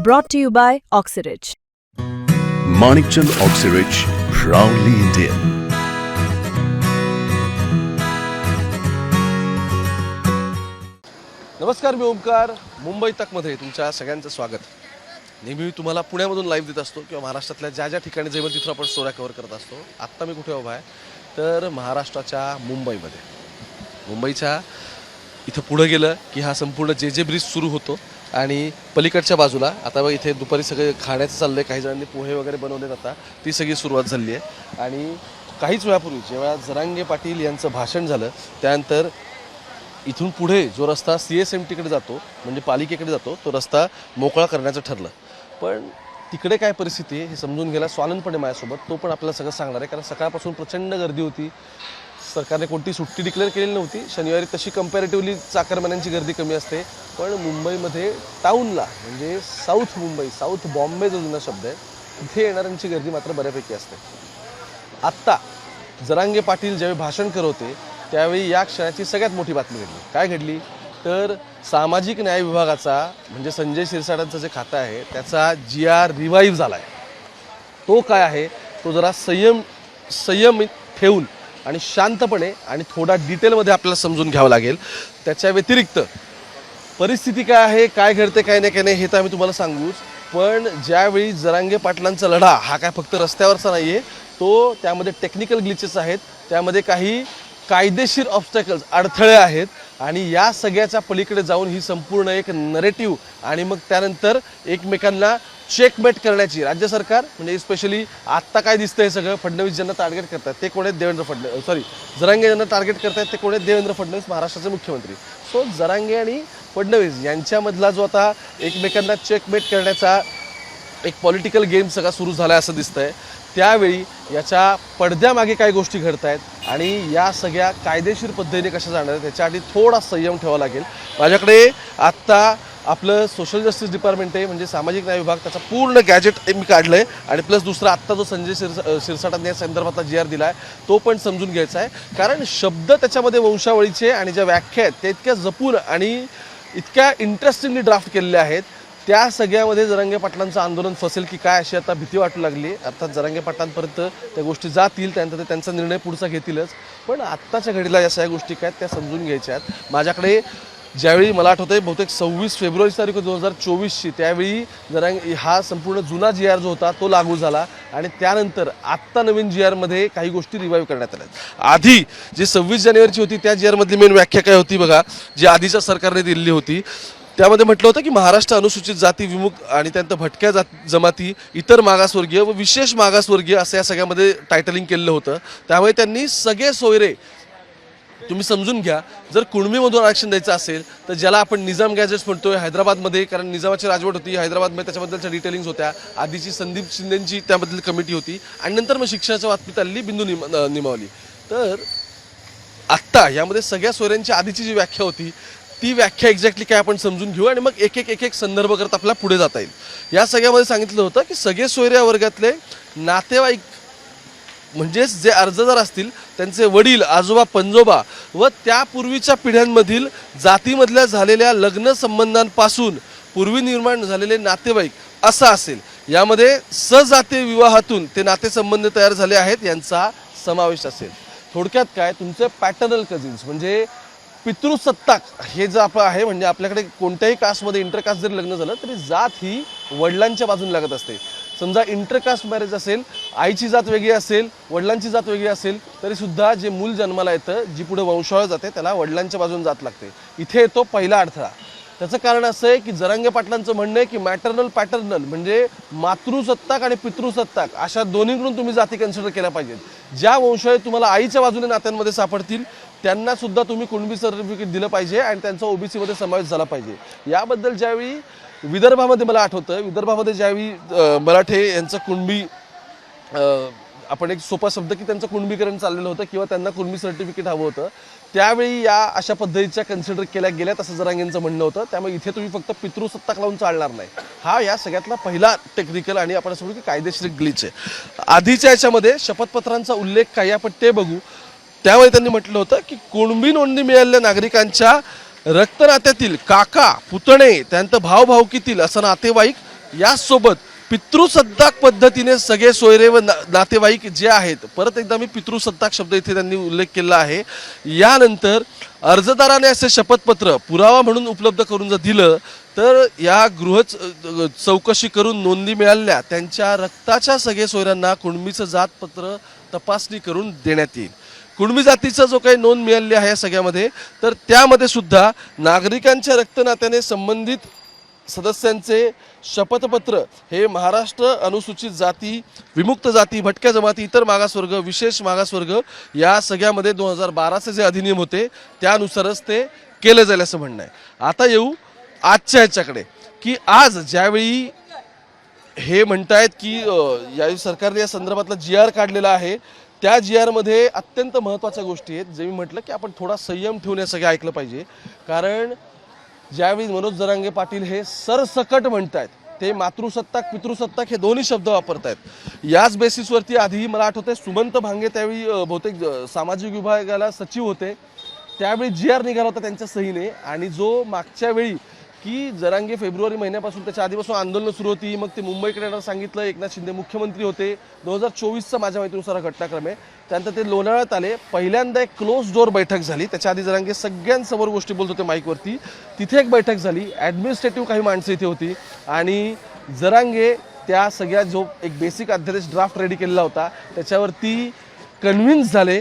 Brought to you by Oxyridge. Manikchand Oxyrich, proudly Indian. नमस्कार मी ओमकार मुंबई तकमध्ये तुमच्या सगळ्यांचं स्वागत नेहमी मी तुम्हाला पुण्यामधून लाईव्ह देत असतो किंवा महाराष्ट्रातल्या ज्या ज्या ठिकाणी जमेल तिथून आपण स्टोऱ्या कव्हर करत असतो आत्ता मी कुठे उभा आहे तर महाराष्ट्राच्या मुंबईमध्ये मुंबईच्या इथं पुढं गेलं की हा संपूर्ण जे जे ब्रिज सुरू होतो आणि पलीकडच्या बाजूला आता बघ इथे दुपारी सगळे खाण्याचं चाललं आहे काही जणांनी पोहे वगैरे बनवलेत आता ती सगळी सुरुवात झाली आहे. आणि काहीच वेळापूर्वी जेव्हा जरांगे पाटील यांचं भाषण झालं त्यानंतर इथून पुढे जो रस्ता सी एस एम टीकडे जातो म्हणजे पालिकेकडे जातो तो रस्ता मोकळा करण्याचं ठरलं. पण तिकडे काय परिस्थिती आहे हे समजून घ्यायला स्वानंदपणे माझ्यासोबत तो पण आपल्याला सगळं सांगणार आहे कारण सकाळपासून प्रचंड गर्दी होती. सरकारने कोणती सुट्टी डिक्लेअर केलेली नव्हती. शनिवारी तशी कम्पॅरेटिव्हली चाकरमान्यांची गर्दी कमी असते. पण मुंबईमध्ये टाऊनला म्हणजे साऊथ मुंबई साऊथ बॉम्बे जो जुना शब्द आहे तिथे येणाऱ्यांची गर्दी मात्र बऱ्यापैकी असते. आत्ता जरांगे पाटील ज्यावेळी भाषण करत होते त्यावेळी या क्षणाची सगळ्यात मोठी बातमी घडली. काय घडली? तर सामाजिक न्याय विभागाचा म्हणजे संजय शिरसाटांचं जे खातं आहे त्याचा जी आर रिवाईव्ह झाला आहे तो काय आहे? तो जरा संयम संयमित ठेवून आणि शांतपणे आणि थोडा डिटेलमध्ये आपल्याला समजून घ्यावं लागेल. त्याच्या व्यतिरिक्त परिस्थिती काय आहे काय घडते काय नाही काय नाही हे तर आम्ही तुम्हाला सांगूच. पण ज्यावेळी जरांगे पाटलांचा लढा हा काय फक्त रस्त्यावरचा नाही आहे तो त्यामध्ये टेक्निकल ग्लिचेस आहेत. त्यामध्ये काही कायदेशीर ऑब्स्टॅकल्स अडथळे आहेत. आणि या सगळ्याच्या पलीकडे जाऊन ही संपूर्ण एक नरेटिव्ह आणि मग त्यानंतर एकमेकांना चेकमेट करण्याची राज्य सरकार म्हणजे स्पेशली आत्ता काय दिसतं हे सगळं फडणवीस ज्यांना टार्गेट करतात ते कोण आहेत? देवेंद्र फडणवीस सॉरी जरांगे ज्यांना टार्गेट करतायत ते कोण आहेत? देवेंद्र फडणवीस महाराष्ट्राचे मुख्यमंत्री. सो जरांगे आणि फडणवीस यांच्यामधला जो आता एकमेकांना चेकमेट करण्याचा एक पॉलिटिकल गेम सगळा सुरू झाला आहे असं दिसतंय. त्यावेळी याच्या पडद्यामागे काय गोष्टी घडत आहेत आणि या सगळ्या कायदेशीर पद्धतीने कशा जाणार आहेत त्याच्याआधी थोडा संयम ठेवावा लागेल. माझ्याकडे आत्ता आपलं सोशल जस्टिस डिपार्टमेंट आहे म्हणजे सामाजिक न्याय विभाग त्याचा पूर्ण गॅजेट मी काढलं आहे आणि प्लस दुसरा आत्ता जो संजय शिरसा शिरसाटांनी या संदर्भातला जी आर दिला आहे तो पण समजून घ्यायचा आहे. कारण शब्द त्याच्यामध्ये वंशावळीचे आणि ज्या व्याख्या आहेत त्या इतक्या जपून आणि इतक्या इंटरेस्टिंगली ड्राफ्ट केलेल्या आहेत. त्या सगळ्यामध्ये जरांगे पाटलांचं आंदोलन फसेल की काय अशी आता भीती वाटू लागली. अर्थात जरांगे पाटलांपर्यंत त्या गोष्टी जातील त्यानंतर ते त्यांचा निर्णय पुढचा घेतीलच. पण आत्ताच्या घडीला या सगळ्या गोष्टी काय आहेत त्या समजून घ्यायच्या आहेत. माझ्याकडे ज्यावेळी मला आठवतं आहे बहुतेक सव्वीस फेब्रुवारी तारीख दोन हजार चोवीसची. त्यावेळी जरा हा संपूर्ण जुना जी आर जो होता तो लागू झाला आणि त्यानंतर आत्ता नवीन जी आरमध्ये काही गोष्टी रिवाईव्ह करण्यात आल्या. आधी जी सव्वीस जानेवारीची होती त्या जी आरमधली मेन व्याख्या काय होती बघा जी आधीच्या सरकारने दिलेली होती. त्यामध्ये म्हटलं होतं की महाराष्ट्र अनुसूचित जाती विमुख आणि त्यानंतर भटक्या जात जमाती इतर मागासवर्गीय व विशेष मागासवर्गीय असं या सगळ्यामध्ये टायटलिंग केलेलं होतं. त्यामुळे त्यांनी सगळे सोयरे तुम्ही समजून घ्या. जर कुणबीमधून आरक्षण द्यायचं असेल तर ज्याला आपण निजाम गॅजेट्स म्हणतोय हैदराबादमध्ये कारण निजामाची राजवट होती हैदराबादमध्ये त्याच्याबद्दलच्या डिटेलिंग्स होत्या. आधीची संदीप शिंदेची त्याबद्दल कमिटी होती. आणि नंतर मग शिक्षणाच्या बाबतीत आलेली बिंदू निम निमावली. तर आत्ता यामध्ये सगळ्या सोयऱ्यांची आधीची जी व्याख्या होती ती व्याख्या एक्झॅक्टली काय आपण समजून घेऊ आणि मग एक एक एक एक संदर्भ करत आपल्याला पुढे जाता येईल. या सगळ्यामध्ये सांगितलं होतं की सगळे सोयऱ्या वर्गातले नातेवाईक म्हणजेच जे अर्जदार असतील त्यांचे वडील आजोबा पंजोबा व त्यापूर्वीच्या पिढ्यांमधील जातीमधल्या झालेल्या लग्न संबंधांपासून पूर्वी निर्माण झालेले नातेवाईक असं असेल. यामध्ये सजातीय विवाहातून ते नातेसंबंध तयार झाले आहेत यांचा समावेश असेल. थोडक्यात काय तुमचे पॅटर्नल कझिन्स म्हणजे पितृसत्ताक हे जे आपलं आहे म्हणजे आपल्याकडे कोणत्याही कास्टमध्ये इंटरकास्ट जरी लग्न झालं तरी जात ही वडिलांच्या बाजूने लागत असते. समजा इंटरकास्ट मॅरेज असेल आईची जात वेगळी असेल वडिलांची जात वेगळी असेल तरी सुद्धा जे मूल जन्माला येतं जी पुढे वंशाळ जाते त्याला वडिलांच्या बाजून जात लागते. इथे येतो पहिला अडथळा. त्याचं कारण असं आहे की जरांगे पाटलांचं म्हणणं आहे की मॅटर्नल पॅटर्नल म्हणजे मातृसत्ताक आणि पितृसत्ताक अशा दोन्हीकडून तुम्ही जाती कन्सिडर केल्या पाहिजेत. ज्या वंशावळ तुम्हाला आईच्या बाजूने नात्यांमध्ये सापडतील त्यांना सुद्धा तुम्ही कुणबी सर्टिफिकेट दिलं पाहिजे आणि त्यांचा ओबीसीमध्ये समावेश झाला पाहिजे. याबद्दल ज्यावेळी विदर्भामध्ये मला आठवतं विदर्भामध्ये ज्यावेळी मराठे यांचं कुणबी आपण एक सोपा शब्द की त्यांचं कुणबीकरण चाललेलं होतं किंवा त्यांना कुणबी सर्टिफिकेट हवं होतं त्यावेळी या अशा पद्धतीच्या कन्सिडर केल्या गेल्या असं जरांगेंचं म्हणणं होतं. त्यामुळे इथे तुम्ही फक्त पितृसत्ताक लावून चालणार नाही. हा या सगळ्यातला पहिला टेक्निकल आणि आपण असं म्हणू की कायदेशीर ग्लिच आहे. आधीच्या याच्यामध्ये शपथपत्रांचा उल्लेख काय आपण ते बघू. त्यावेळी त्यांनी म्हटलं होतं की कुणबी नोंदणी मिळालेल्या नागरिकांच्या रक्तनात्यातील काका पुतणे त्यांचं भावभावकीतील असं नातेवाईक याचसोबत पितृसत्ताक पद्धतीने सगळे सोयरे व ना- नातेवाईक जे आहेत परत एकदा मी पितृसत्ताक शब्द इथे त्यांनी उल्लेख केला आहे. यानंतर अर्जदाराने असे शपथपत्र पुरावा म्हणून उपलब्ध करून जर दिलं तर या गृह चौकशी करून नोंदी मिळाल्या. त्यांच्या रक्ताच्या सगळे सोयऱ्यांना कुणबीचं जातपत्र तपासणी करून देण्यात येईल. कुणबी जातीचा जो काही नोंद मिळाली आहे या सगळ्यामध्ये तर त्यामध्ये सुद्धा नागरिकांच्या रक्तनात्याने संबंधित सदस्यांचे शपथपत्र हे महाराष्ट्र अनुसूचित जाती विमुक्त जाती भटक्या जमाती इतर मागासवर्ग विशेष मागासवर्ग या सगळ्यामध्ये दोन हजार बाराचे जे अधिनियम होते त्यानुसारच ते केलं जाईल असं म्हणणं आहे. आता येऊ आजच्या ह्याच्याकडे की आज ज्यावेळी हे म्हणतायत की या सरकारने या संदर्भातला जी आर काढलेला आहे त्या जी आरमध्ये अत्यंत महत्त्वाच्या गोष्टी आहेत जे मी म्हटलं की आपण थोडा संयम ठेवून हे सगळं ऐकलं पाहिजे. कारण ज्यावेळी मनोज जरांगे पाटील हे सरसकट म्हणत आहेत ते मातृसत्ताक पितृसत्ताक हे दोन्ही शब्द वापरतायत. याच बेसिसवरती आधी मला आठवतंय सुमंत भांगे त्यावेळी बहुतेक सामाजिक विभागाला सचिव होते. त्यावेळी जी आर निघाला होता त्यांच्या सहीने आणि जो मागच्या वेळी की जरांगे फेब्रुवारी महिन्यापासून त्याच्या आधीपासून आंदोलनं सुरू होती. मग ते मुंबईकडे येणार सांगितलं. एकनाथ शिंदे मुख्यमंत्री होते. दोन हजार चोवीसचा माझ्या माहितीनुसार हा घटनाक्रम आहे. त्यानंतर ते लोणावळ्यात आले. पहिल्यांदा एक क्लोज डोअर बैठक झाली. त्याच्या आधी जरांगे सगळ्यांसमोर गोष्टी बोलत होते माईकवरती. तिथे एक बैठक झाली. ॲडमिनिस्ट्रेटिव्ह काही माणसं इथे होती. आणि जरांगे त्या सगळ्या जो एक बेसिक अध्यादेश ड्राफ्ट रेडी केलेला होता त्याच्यावरती कन्व्हिन्स झाले.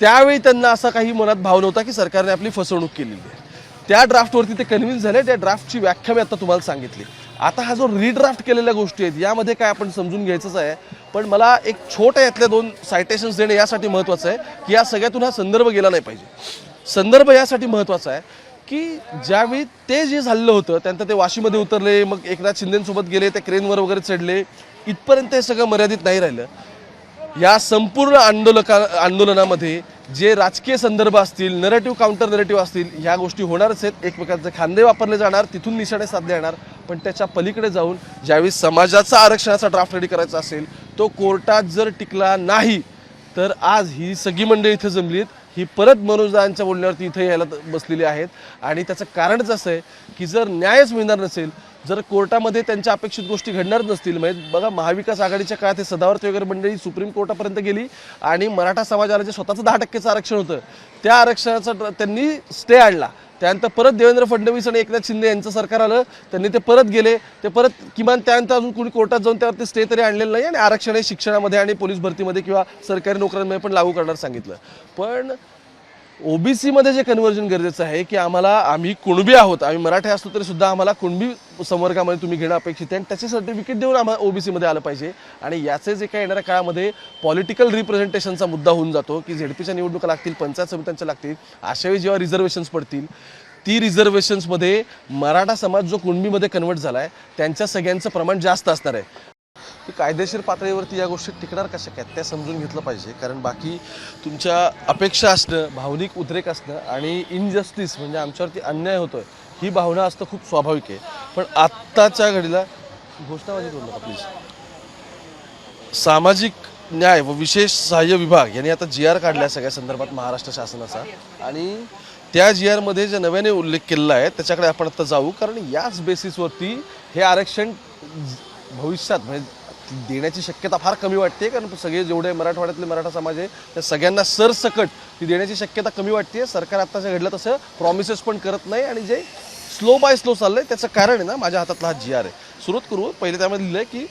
त्यावेळी त्यांना असा काही मनात भाव नव्हता की सरकारने आपली फसवणूक केलेली आहे. त्या ड्राफ्टवरती ते कन्व्हिन्स झाले त्या ड्राफ्टची व्याख्या मी आता तुम्हाला सांगितली. आता हा जो रिड्राफ्ट केलेल्या गोष्टी आहेत यामध्ये काय आपण समजून घ्यायचंच आहे. पण मला एक छोट्या यातल्या दोन सायटेशन्स देणे यासाठी महत्त्वाचं आहे की या सगळ्यातून हा संदर्भ गेला नाही पाहिजे. संदर्भ यासाठी महत्त्वाचा आहे की ज्यावेळी ते जे झालेलं होतं त्यानंतर ते वाशीमध्ये उतरले मग एकनाथ शिंदेसोबत गेले ते क्रेनवर वगैरे चढले इथपर्यंत हे सगळं मर्यादित नाही राहिलं. या संपूर्ण आंदोलका आंदोलनामध्ये जे राजकीय संदर्भ असतील नरेटिव्ह काउंटर नरेटिव्ह असतील ह्या गोष्टी होणारच आहेत. एकमेकांचे खांदे वापरले जाणार तिथून निशाणे साधले जाणार. पण त्याच्या पलीकडे जाऊन ज्यावेळी समाजाचा आरक्षणाचा ड्राफ्ट रेडी करायचा असेल तो कोर्टात जर टिकला नाही तर आज ही सगळी मंडळी इथं जमली आहेत ही परत मनोजदांच्या बोलण्यावरती इथे यायला बसलेली आहेत. आणि त्याचं कारणच असं आहे की जर न्यायच मिळणार नसेल जर कोर्टामध्ये त्यांच्या अपेक्षित गोष्टी घडणार नसतील म्हणजे बघा महाविकास आघाडीच्या काळात हे सदावर्त वगैरे मंडळी सुप्रीम कोर्टापर्यंत गेली आणि मराठा समाजाला जे स्वतःचं दहा टक्केचं आरक्षण होतं त्या आरक्षणाचा त्यांनी स्टे आणला. त्यानंतर परत देवेंद्र फडणवीस आणि एकनाथ शिंदे यांचं सरकार आलं. त्यांनी ते परत गेले. ते परत किमान त्यानंतर अजून कुणी कोर्टात जाऊन त्यावरती स्टे तरी आणलेलं नाही आणि आरक्षण हे शिक्षणामध्ये आणि पोलीस भरतीमध्ये किंवा सरकारी नोकऱ्यांमध्ये पण लागू करणार सांगितलं. पण ओबीसीमध्ये जे कन्व्हर्जन गरजेचं आहे की आम्हाला आम्ही कुणबी आहोत आम्ही मराठी असलो तरी सुद्धा आम्हाला कुणबी संवर्गामध्ये तुम्ही घेणं अपेक्षित आहे आणि त्याचे सर्टिफिकेट देऊन आम्हाला ओबीसीमध्ये आलं पाहिजे. आणि याचे जे काही येणाऱ्या काळामध्ये पॉलिटिकल रिप्रेझेंटेशनचा मुद्दा होऊन जातो की झेडपीच्या निवडणुका लागतील पंचायत समित्यांच्या लागतील अशावेळी जेव्हा रिझर्वेशन्स पडतील ती रिझर्वेशन्समध्ये मराठा समाज जो कुणबीमध्ये कन्वर्ट झाला आहे त्यांच्या सगळ्यांचं प्रमाण जास्त असणार आहे. की कायदेशीर पातळीवरती या गोष्टी टिकणार कशा काय त्या समजून घेतलं पाहिजे. कारण बाकी तुमच्या अपेक्षा असणं भावनिक उद्रेक असणं आणि इनजस्टिस म्हणजे आमच्यावरती अन्याय होतोय ही भावना असणं खूप स्वाभाविक आहे. पण आत्ताच्या घडीला घोषणाबाजी करू नका प्लीज सामाजिक न्याय व विशेष सहाय्य विभाग यांनी आता जी आर काढला सगळ्या संदर्भात महाराष्ट्र शासनाचा. आणि त्या जी आरमध्ये जे नव्याने उल्लेख केलेला आहे त्याच्याकडे आपण आता जाऊ. कारण याच बेसिसवरती हे आरक्षण भविष्यात म्हणजे देण्याची शक्यता फार कमी वाटते कारण सगळे जेवढे मराठवाड्यातले मराठा समाज आहे त्या सगळ्यांना सरसकट ती देण्याची शक्यता कमी वाटते सरकार आत्ताच्या घडलं तसं प्रॉमिसेस पण करत नाही आणि जे स्लो बाय स्लो चाललंय त्याचं कारण आहे ना माझ्या हातातला हा जी आर आहे. सुरुवात करू पहिले त्यामध्ये लिहिलं आहे की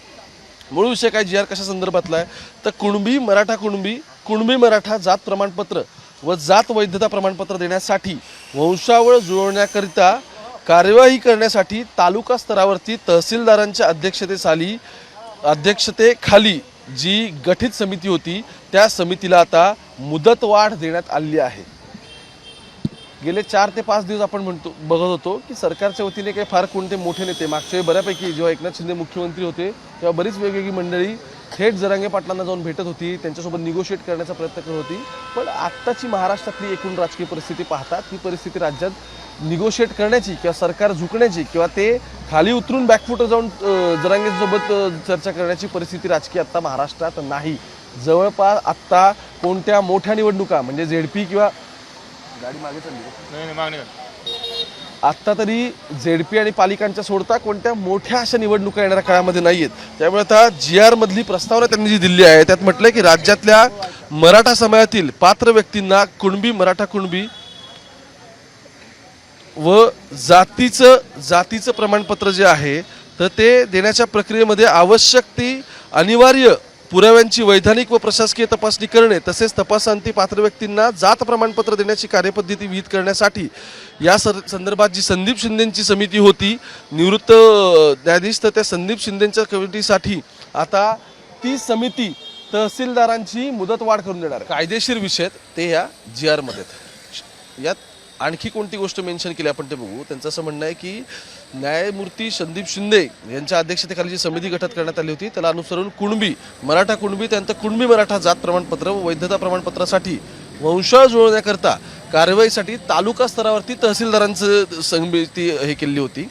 मूळ विषय काय जी आर कशा संदर्भातला आहे? तर कुणबी मराठा कुणबी कुणबी मराठा जात प्रमाणपत्र व जात वैधता प्रमाणपत्र देण्यासाठी वंशावळ जुळवण्याकरिता कार्यवाही करण्यासाठी तालुका स्तरावरती तहसीलदारांच्या अध्यक्षतेखाली अध्यक्षतेखाली जी गठीत समिती होती त्या समितीला आता मुदतवाढ देण्यात आली आहे. गेले चार ते पाच दिवस आपण म्हणतो बघत होतो की सरकारच्या वतीने काही फार कोणते मोठे नेते मागच्या बऱ्यापैकी जेव्हा एकनाथ शिंदे मुख्यमंत्री होते तेव्हा बरीच वेगवेगळी मंडळी थेट जरांगे पाटलांना जाऊन भेटत होती त्यांच्यासोबत निगोशिएट करण्याचा प्रयत्न करत होती. पण आत्ताची महाराष्ट्रातली एकूण राजकीय परिस्थिती पाहता ती परिस्थिती राज्यात निगोशिएट करण्याची किंवा सरकार झुकण्याची किंवा ते खाली उतरून बॅकफुटर जाऊन जरांगेसोबत चर्चा करण्याची परिस्थिती राजकीय आत्ता महाराष्ट्रात नाही. जवळपास आत्ता कोणत्या मोठ्या निवडणुका म्हणजे झेडपी किंवा गाडी मागे चालली नाही नाही मागणी कर आत्ता तरी झेडपी आणि पालिकांच्या सोडता कोणत्या मोठ्या अशा निवडणुका येणाऱ्या काळामध्ये नाही आहेत त्यामुळे आता जी आर मधली प्रस्तावना त्यांनी जी दिली आहे त्यात म्हटलंय की राज्यातल्या मराठा समाजातील पात्र व्यक्तींना कुणबी मराठा कुणबी व जातीचं जातीचं प्रमाणपत्र जे आहे तर ते देण्याच्या प्रक्रियेमध्ये आवश्यक ती अनिवार्य पुराव्यांची वैधानिक व प्रशासकीय तपासणी करणे तसेच तपासांती पात्र व्यक्तींना जात प्रमाणपत्र देण्याची कार्यपद्धती विहित करण्यासाठी या सर संदर्भात जी संदीप शिंदेंची समिती होती निवृत्त न्यायाधीश तर त्या संदीप शिंदेंच्या कमिटीसाठी आता ती समिती तहसीलदारांची मुदतवाढ करून देणार कायदेशीर विषय ते या जी आरमध्ये आहेत. यात आणखी कोणती गोष्ट मेन्शन केली आपण ते बघू. त्यांचं असं म्हणणं आहे की न्यायमूर्ती संदीप शिंदे यांच्या अध्यक्षतेखाली जी समिती गठीत करण्यात आली होती त्याला अनुसरून कुणबी मराठा कुणबी त्यानंतर कुणबी मराठा जात प्रमाणपत्र व वैधता प्रमाणपत्रासाठी वंशावळ जुळवण्याकरता कारवाईसाठी तालुका स्तरावरती तहसीलदारांचं समिती हे केली होती.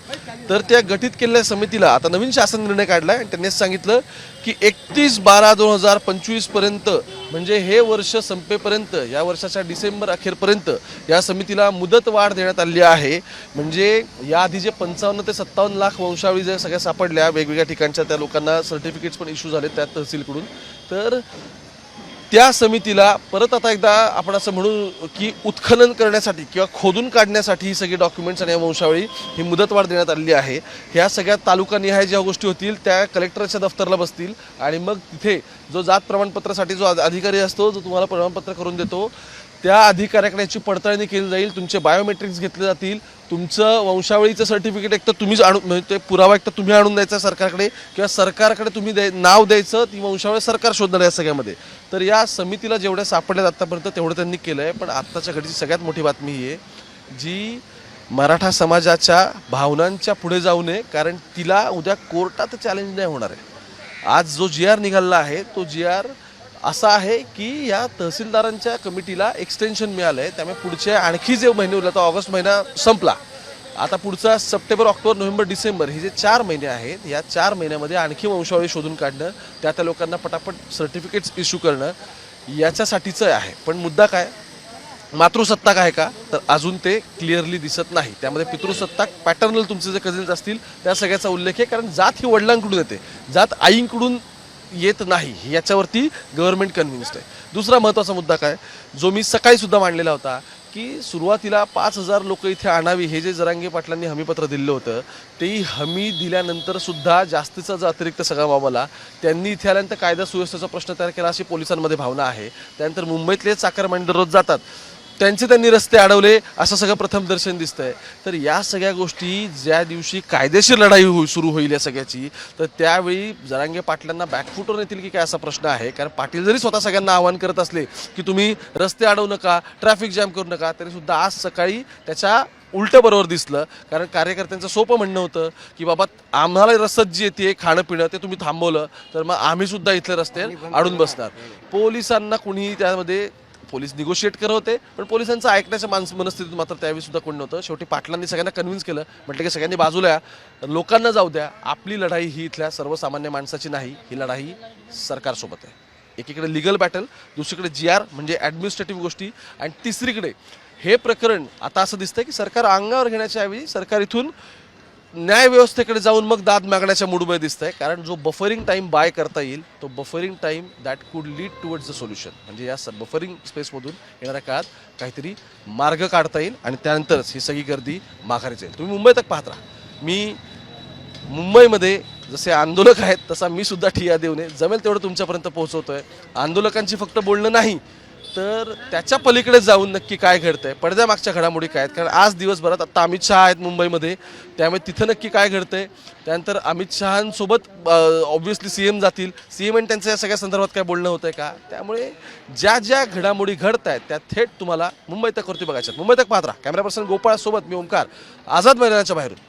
तर त्या गठीत केलेल्या समितीला आता नवीन शासन निर्णय काढलाय आणि त्यांनी सांगितलं की एकतीस बारा दोन हजार पंचवीसपर्यंत म्हणजे हे वर्ष संपेपर्यंत या वर्षाच्या डिसेंबर अखेरपर्यंत या समितीला मुदत वाढ देण्यात आली आहे. म्हणजे याआधी जे पंचावन्न ते सत्तावन्न लाख वंशावळी ज्या सगळ्या सापडल्या वेगवेगळ्या ठिकाणच्या त्या लोकांना सर्टिफिकेट्स पण इश्यू झाले त्या तहसीलकडून. तर त्या समितीला परत आता एकदा आपण असं म्हणू की उत्खनन करण्यासाठी किंवा खोदून काढण्यासाठी ही सगळी डॉक्युमेंट्स आणि या वंशावळी ही मुदतवाढ देण्यात आलेली आहे. ह्या सगळ्या तालुकानिहाय ज्या गोष्टी होतील त्या कलेक्टरच्या दफ्तरला बसतील आणि मग तिथे जो जात प्रमाणपत्रासाठी जो अधिकारी असतो जो तुम्हाला प्रमाणपत्र करून देतो त्या अधिकाऱ्याकडे याची पडताळणी केली जाईल तुमचे बायोमेट्रिक्स घेतले जातील तुमचं वंशावळीचं सर्टिफिकेट एक तर तुम्हीच आणून म्हणजे ते पुरावा एक तर तुम्ही आणून द्यायचा सरकारकडे किंवा सरकारकडे तुम्ही द्याय नाव द्यायचं ती वंशावळी सरकार शोधणार आहे या सगळ्यामध्ये. तर या समितीला जेवढ्या सापडल्यात आत्तापर्यंत तेवढं त्यांनी केलं आहे पण आत्ताच्या घडीची सगळ्यात मोठी बातमी ही आहे जी मराठा समाजाच्या भावनांच्या पुढे जाऊ नये कारण तिला उद्या कोर्टात चॅलेंज नाही होणार आहे. आज जो जी आर निघाला आहे तो जी आर असं आहे की या तहसीलदारांच्या कमिटीला एक्सटेन्शन मिळालं आहे त्यामुळे पुढचे आणखी जे महिने उरले तर ऑगस्ट महिना संपला. आता पुढचा सप्टेंबर ऑक्टोबर नोव्हेंबर डिसेंबर हे जे चार महिने आहेत या चार महिन्यामध्ये आणखी वंशावळी शोधून काढणं त्या त्या लोकांना पटापट सर्टिफिकेट्स इश्यू करणं याच्यासाठीचं आहे. पण मुद्दा काय? मातृसत्ताक आहे का? तर अजून ते क्लिअरली दिसत नाही. त्यामध्ये पितृसत्ताक पॅटर्नल तुमचे जे कझिन्स असतील त्या सगळ्याचा उल्लेख आहे. कारण जात ही वडिलांकडून येते. जात आईंकडून येत नाही. याच्यावरती गव्हर्नमेंट कन्व्हिन्स्ड आहे. दुसरा महत्त्वाचा मुद्दा काय? जो मी सकाळीसुद्धा मांडलेला होता की सुरुवातीला पाच हजार लोक इथे आणावी हे जे जरांगे पाटलांनी हमीपत्र दिलं होतं तेही हमी दिल्यानंतर सुद्धा जास्तीचा जो अतिरिक्त सगळा मामला त्यांनी इथे आल्यानंतर कायदा सुव्यवस्थेचा प्रश्न तयार केला अशी पोलिसांमध्ये भावना आहे. त्यानंतर मुंबईतले चाकरमानी दररोज जातात. त्यांचे त्यांनी रस्ते अडवले असं सगळं प्रथम दर्शन दिसतंय. तर या सगळ्या गोष्टी ज्या दिवशी कायदेशीर लढाई हो सुरू होईल या सगळ्याची तर त्यावेळी जरांगे पाटलांना बॅकफुटवर येतील की काय असा प्रश्न आहे? कारण पाटील जरी स्वतः सगळ्यांना आवाहन करत असले की तुम्ही रस्ते अडवू नका ट्रॅफिक जॅम करू नका तरी सुद्धा आज सकाळी त्याच्या उलटं बरोबर दिसलं. कारण कार्यकर्त्यांचं सोपं म्हणणं होतं की बाबा आम्हाला रसद जी येते खाणं पिणं ते तुम्ही थांबवलं तर मग आम्ही सुद्धा इथले रस्ते अडून बसणार. पोलिसांना कुणी त्यामध्ये पोलीस निगोशिएट करत होते पण पोलिसांचं ऐकण्याच्या माणस मनस्थितीत मात्र त्यावेळी सुद्धा कोण नव्हतं. शेवटी पाटलांनी सगळ्यांना कन्व्हिन्स केलं. म्हटलं की सगळ्यांनी बाजूला या. लोकांना जाऊ द्या. आपली लढाई ही इथल्या सर्वसामान्य माणसाची नाही. ही लढाई सरकारसोबत आहे. एकीकडे लिगल बॅटल दुसरीकडे जी आर म्हणजे ॲडमिनिस्ट्रेटिव्ह गोष्टी. आणि तिसरीकडे हे प्रकरण आता असं दिसतंय की सरकार अंगावर घेण्याच्या ऐवजी सरकार इथून न्यायव्यवस्थेकडे जाऊन मग दाद मागण्याच्या मूडमध्ये दिसत आहे कारण जो बफरिंग टाईम बाय करता येईल तो buffering time that could lead towards the solution म्हणजे या बफरिंग स्पेसमधून येणाऱ्या काळात काहीतरी मार्ग काढता येईल आणि त्यानंतरच ही सगळी गर्दी माघारी जाईल तुम्ही मुंबई तक पाहत राहा. मी मुंबईमध्ये जसे आंदोलक आहेत तसा मी सुद्धा ठिया देऊ नये जमेल तेवढं तुमच्यापर्यंत पोहोचवतोय. आंदोलकांची फक्त बोलणं नाही तर त्याच्या पलीकडे जाऊन नक्की काय घडतंय? पडद्यामागच्या घडामोडी काय आहेत? कारण आज दिवसभरात आता अमित शहा आहेत मुंबईमध्ये. त्यामुळे तिथं नक्की काय घडतंय? त्यानंतर अमित शहांसोबत ऑब्व्हियसली सी एम जातील. सी एम आणि त्यांचं या सगळ्या संदर्भात काय बोलणं होतंय का? त्यामुळे ज्या ज्या घडामोडी घडत आहेत त्या थेट तुम्हाला मुंबई तक तकवरती बघायच्या मुंबई तक पाहत राहा. कॅमेरा पर्सन गोपाळसोबत मी ओंकार. आझाद मैदानाच्या बाहेरून.